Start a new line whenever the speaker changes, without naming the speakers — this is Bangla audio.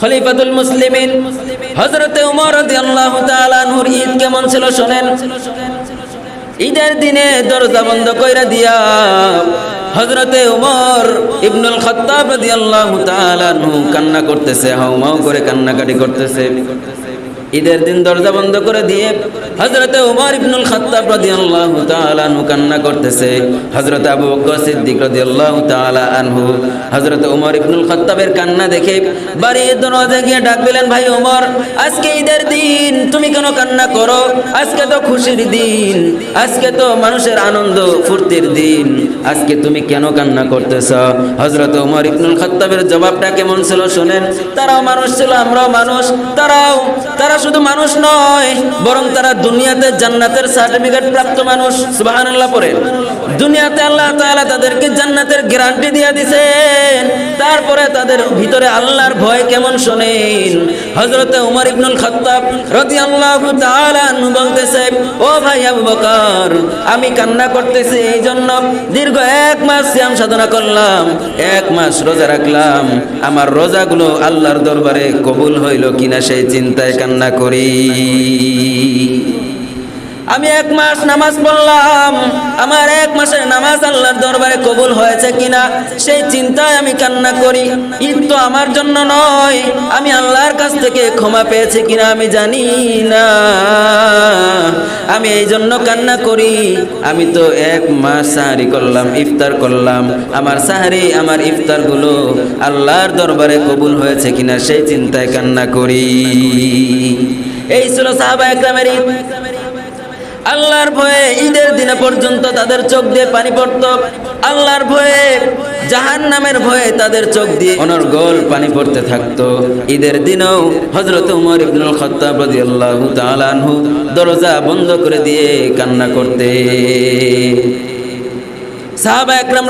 খলিফাতুল মুসলিমিন। হযরতে উমর তাআলা আনহুর ঈদ কেমন ছিল শোনেন? ঈদের দিনে দরজা বন্ধ কইরা দিয়া হজরতে উমর ইবনুল খাত্তাব রাদিয়াল্লাহু তাআলা নু কান্না করতেছে, হাউমাউ করে কান্নাকাটি করতেছে। ঈদের দিন দরজা বন্ধ করে দিয়ে হযরতে উমর ইবনুল খাত্তাব রাদিয়াল্লাহু তাআলা আনহু কান্না করতেছে। হযরত আবু বকর সিদ্দিক রাদিয়াল্লাহু তাআলা আনহু হযরত উমর ইবনুল খাত্তাবের কান্না দেখে বাড়ির দরজা গিয়ে ডাক দিলেন, ভাই উমর, আজকে ঈদের দিন, তুমি কেন কান্না করো? আজকে তো খুশির দিন, আজকে তো মানুষের আনন্দ ফুর্তির দিন, আজকে তুমি কেন কান্না করতেছ? হযরত উমর ইবনুল খাত্তাবের জবাবটা কেমন ছিল শুনেন, তারাও মানুষ ছিল, আমরাও মানুষ, তারাও, তারা শুধু মানুষ নয়, বরং তারা দুনিয়াতে জান্নাতের সার্টিফিকেট প্রাপ্ত মানুষ। সুবহানাল্লাহ পড়ে। দুনিয়াতে আল্লাহ তাআলা তাদেরকে জান্নাতের গ্যারান্টি দিয়ে দিয়েছেন তারপরে তাদের ভিতরে আল্লাহর ভয় কেমন শোনেন? হযরতে উমর ইবনুল খাত্তাব রাদিয়াল্লাহু তাআলা বলতেছে ভাই আবু বকর। আমি কান্না করতেছি এই জন্য দীর্ঘ এক মাস সিয়াম সাধনা করলাম, এক মাস রোজা রাখলাম। আমার রোজাগুলো আল্লাহর দরবারে কবুল হইল কিনা সেই চিন্তায় কান্না করি। আমি এক মাস নামাজ পড়লাম, আমার এক মাসের নামাজ আল্লাহর দরবারে কবুল হয়েছে কিনা সেই চিন্তায় আমি কান্না করি। ঈদ তো আমার জন্য নয়, আমি আল্লাহর কাছ থেকে ক্ষমা পেয়েছি কিনা আমি জানি না। আমি এই জন্য কান্না করি। আমি তো এক মাস সাহারি করলাম, ইফতার করলাম। আমার সাহারি, আমার ইফতারগুলো আল্লাহর দরবারে কবুল হয়েছে কিনা সেই চিন্তায় কান্না করি। এই ছিল সাহাবা একরামের আল্লাহর ভয়ে ঈদের দিনে পর্যন্ত তাদের চোখ দিয়ে পানি পড়ত। আল্লাহর ভয়ে জাহান নামের ভয়ে তাদের চোখ দিয়ে অনর্গল পানি পড়তে থাকতো। ঈদের দিনেও হজরত উমর ইবনুল খত্তাব রাদিয়াল্লাহু তাআলা আনহু দরজা বন্ধ করে দিয়ে কান্না করতে সাহাবা একরাম